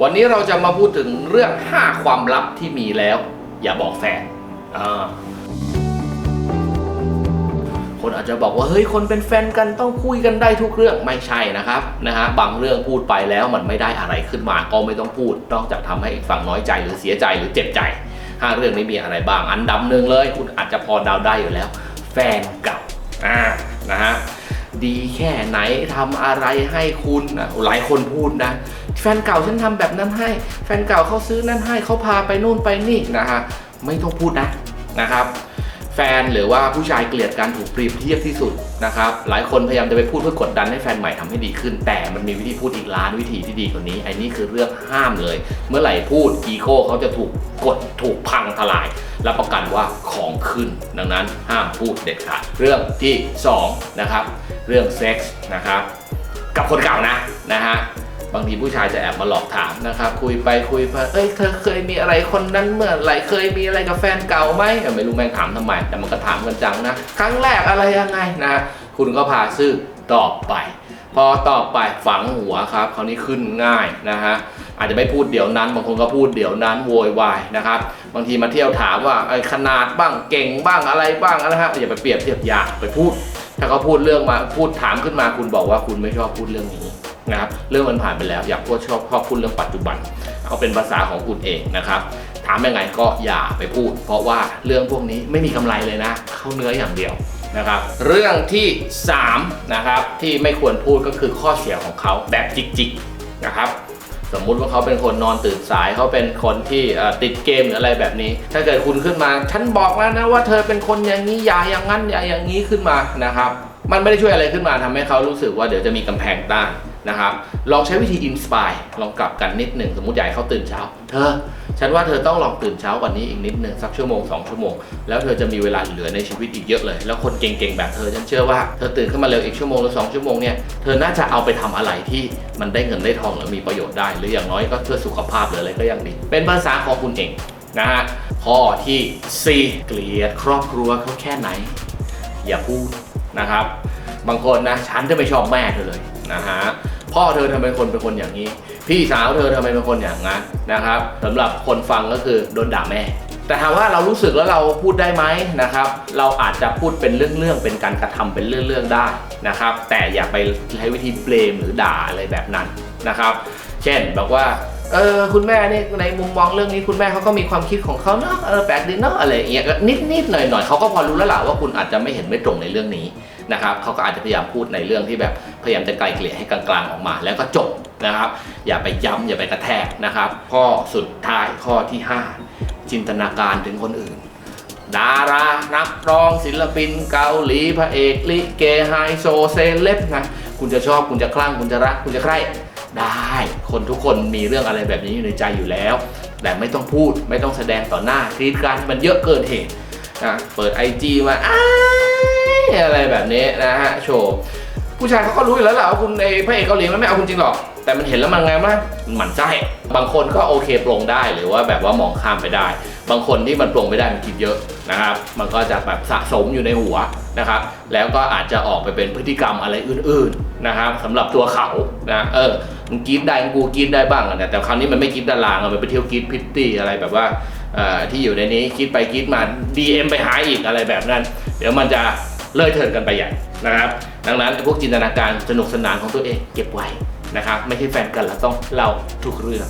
วันนี้เราจะมาพูดถึงเรื่อง 5 ความลับที่มีแล้ว อย่าบอกแฟน คนอาจจะบอกว่าเฮ้ยคนเป็นแฟนกันต้องคุยกันได้ทุกเรื่องไม่ใช่นะครับนะฮะบางเรื่องพูดไปแล้วมันไม่ได้อะไรขึ้นมาก็ไม่ต้องพูด นอกจากทำให้อีกฝั่งน้อยใจหรือเสียใจหรือเจ็บใจห้าเรื่องนี้มีอะไรบ้าง อันดับหนึ่งเลย คุณอาจจะพอเดาได้อยู่แล้ว แฟนเก่าอ่านะฮะ ดีแค่ไหนทำอะไรให้คุณนะหลายคนพูดนะ แฟนเก่าฉันทำแบบนั้นให้ แฟนเก่าเขาซื้อนั่นให้เขาพาไปนู่นไปนี่นะฮะไม่ต้องพูดนะนะครับ แฟนหรือว่าผู้ชายเกลียดการถูกเปรียบเทียบที่สุดนะครับ หลายคนพยายามจะไปพูดเพื่อกดดันให้แฟนใหม่ทำให้ดีขึ้น แต่มันมีวิธีพูดอีกล้านวิธีที่ดีกว่านี้ไอ้นี่คือเรื่องห้ามเลย เมื่อไหร่พูดอีโก้เขาจะถูกกดถูกพังทลายรับประกันว่าของขึ้น ดังนั้นห้ามพูดเด็ดขาดเรื่องที่สองนะครับเรื่องเซ็กส์นะครับกับคนเก่านะนะฮะ บางทีผู้ชายจะแอบมาหลอกถามนะครับ คุยไปคุยไปเอ้ยเธอเคยมีอะไรคนนั้นเมื่อไหร่เคยมีอะไรกับแฟนเก่าไหมไม่รู้แม่งถามทำไม แต่มันก็ถามกันจังนะครั้งแรกอะไรยังไงนะคุณก็พาซื่อตอบไป พอตอบไปฝังหัวครับคราวนี้ขึ้นง่ายนะฮะอาจจะไม่พูดเดี๋ยวนั้นบางคนก็พูดเดี๋ยวนั้นโวยวายนะครับบางทีมาเที่ยวถามว่าขนาดบ้างเก่งบ้างอะไรบ้างนะฮะอย่าไปเปรียบเทียบอยาไปพูด ถ้าเขาพูดเรื่องมาพูดถามขึ้นมาคุณบอกว่าคุณไม่ชอบพูดเรื่องนี้ นะครับเรื่องมันผ่านไปแล้วอยากพูดชอบชอบพูดเรื่องปัจจุบัน เอาเป็นภาษาของคุณเองนะครับถามยังไงก็อย่าไปพูด เพราะว่าเรื่องพวกนี้ไม่มีกำไรเลยนะเข้าเนื้ออย่างเดียวนะครับ เรื่องที่3นะครับที่ไม่ควรพูดก็คือข้อเสียของเขาแบบจิกๆนะครับสมมุติว่าเขาเป็นคนนอนตื่นสายเขาเป็นคนที่ติดเกมหรืออะไรแบบนี้ ถ้าเกิดคุณขึ้นมา ฉันบอกแล้วนะว่าเธอเป็นคนอย่างนี้อย่าอย่างนั้นอย่าอย่างนี้ขึ้นมานะครับ มันไม่ได้ช่วยอะไรขึ้นมาทำให้เขารู้สึกว่าเดี๋ยวจะมีกำแพงต้าน นะครับลองใช้วิธีอินสปายลองกลับกันนิดหนึ่งสมมติให้เขาตื่นเช้า เธอ ฉันว่าเธอต้องลองตื่นเช้ากว่านี้อีกนิดหนึ่งสักชั่วโมงสองชั่วโมงแล้วเธอจะมีเวลาเหลือในชีวิตอีกเยอะเลย แล้วคนเก่งๆแบบเธอฉันเชื่อว่าเธอตื่นขึ้นมาเร็วอีกชั่วโมงหรือสองชั่วโมงเนี่ยเธอน่าจะเอาไปทำอะไรที่มันได้เงินได้ทองหรือมีประโยชน์ได้ หรืออย่างน้อยก็เพื่อสุขภาพหรืออะไรก็ยังดีเป็นภาษาของคุณเองนะฮะข้อที่ 4 เกลียดครอบครัวเขาแค่ไหน อย่าพูดนะครับ บางคนนะฉันจะไม่ชอบแม่เธอเลยนะฮะ พ่อเธอทำไมคนเป็นคนอย่างนี้ พี่สาวเธอทำไมเป็นคนอย่างนั้นนะครับสำหรับคนฟังก็คือโดนด่าแม่ แต่ถามว่าเรารู้สึกแล้วเราพูดได้ไหมนะครับ เราอาจจะพูดเป็นเรื่องๆเป็นการกระทำเป็นเรื่องๆได้นะครับ แต่อย่าไปใช้วิธีเบลมหรือด่าอะไรแบบนั้นนะครับ เช่นบอกว่าเออคุณแม่นี่ในมุมมองเรื่องนี้คุณแม่เขาก็มีความคิดของเขาเนาะเออแปลกดีเนาะอะไรอย่างเงี้ยก็นิดนิดหน่อยหน่อยเขาก็พอรู้แล้วล่ะว่าคุณอาจจะไม่เห็นไม่ตรงในเรื่องนี้ นะครับเขาก็อาจจะพยายามพูดในเรื่องที่แบบพยายามจะไกลเกลี่ยให้กลางๆออกมา แล้วก็จบนะครับ อย่าไปย้ำอย่าไปกระแทกนะครับ ข้อสุดท้ายข้อที่ 5 จินตนาการถึงคนอื่น ดารานักร้องศิลปิน เกาหลีพระเอกลิเกไฮโซเซเลบนะคุณจะชอบคุณจะคลั่งคุณจะรัก คุณจะใคร่ได้คนทุกคนมีเรื่องอะไรแบบนี้อยู่ในใจอยู่แล้ว แต่ไม่ต้องพูดไม่ต้องแสดงต่อหน้ากรีดกรารมันเยอะเกินเหตุนะเปิด IG มาอ้า อะไรแบบนี้นะฮะโชว์ผู้ชายเขาก็รู้อยู่แล้วแหละว่าคุณไอ้พระเอกเกาหลีมันไม่เอาคุณจริงหรอก แต่มันเห็นแล้วมันไงมั้ยมันหมั่นไส้บางคนก็โอเคปลงได้หรือว่าแบบว่ามองข้ามไปได้ บางคนที่มันปลงไม่ได้มันคิดเยอะนะครับ มันก็จะแบบสะสมอยู่ในหัวนะครับ แล้วก็อาจจะออกไปเป็นพฤติกรรมอะไรอื่น ๆนะครับสำหรับตัวเขานะเออมึงกรีดได้กูกรีดได้บ้างอะแต่แต่คราวนี้มันไม่กรีดารางมันไปเที่ยวกรีดพิตตี้อะไรแบบว่าที่อยู่ในนี้กรีดไปกรีดมา DM ไปหาอีกอะไรแบบนั้น เดี๋ยวมันจะ เลยเถิดกันไปใหญ่นะครับ ดังนั้นพวกจินตนาการสนุกสนานของตัวเองเก็บไว้นะครับ ไม่ใช่แฟนกันแล้วต้องเล่าทุกเรื่อง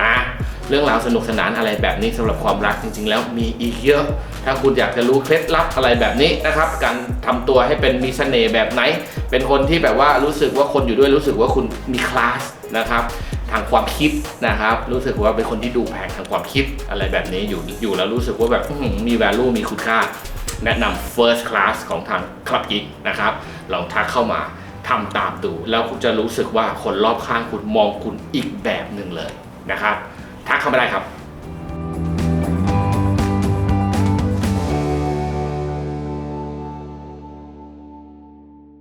นะเรื่องราวสนุกสนานอะไรแบบนี้สำหรับความรักจริง ๆ แล้วมีอีกเยอะ ถ้าคุณอยากจะรู้เคล็ดลับอะไรแบบนี้นะครับ การทำตัวให้เป็นมีเสน่ห์แบบไหน เป็นคนที่แบบว่ารู้สึกว่าคนอยู่ด้วยรู้สึกว่าคุณมีคลาสนะครับทางความคิดนะครับ รู้สึกว่าเป็นคนที่ดูแพงทางความคิดอะไรแบบนี้อยู่อยู่แล้วรู้สึกว่าแบบมี value มีคุณค่า แนะนำ first class ของทางคลับยิกนะครับลองทักเข้ามาทำตามดู แล้วคุณจะรู้สึกว่าคนรอบข้างคุณมองคุณอีกแบบหนึ่งเลยนะครับ ทักเข้ามาได้ครับ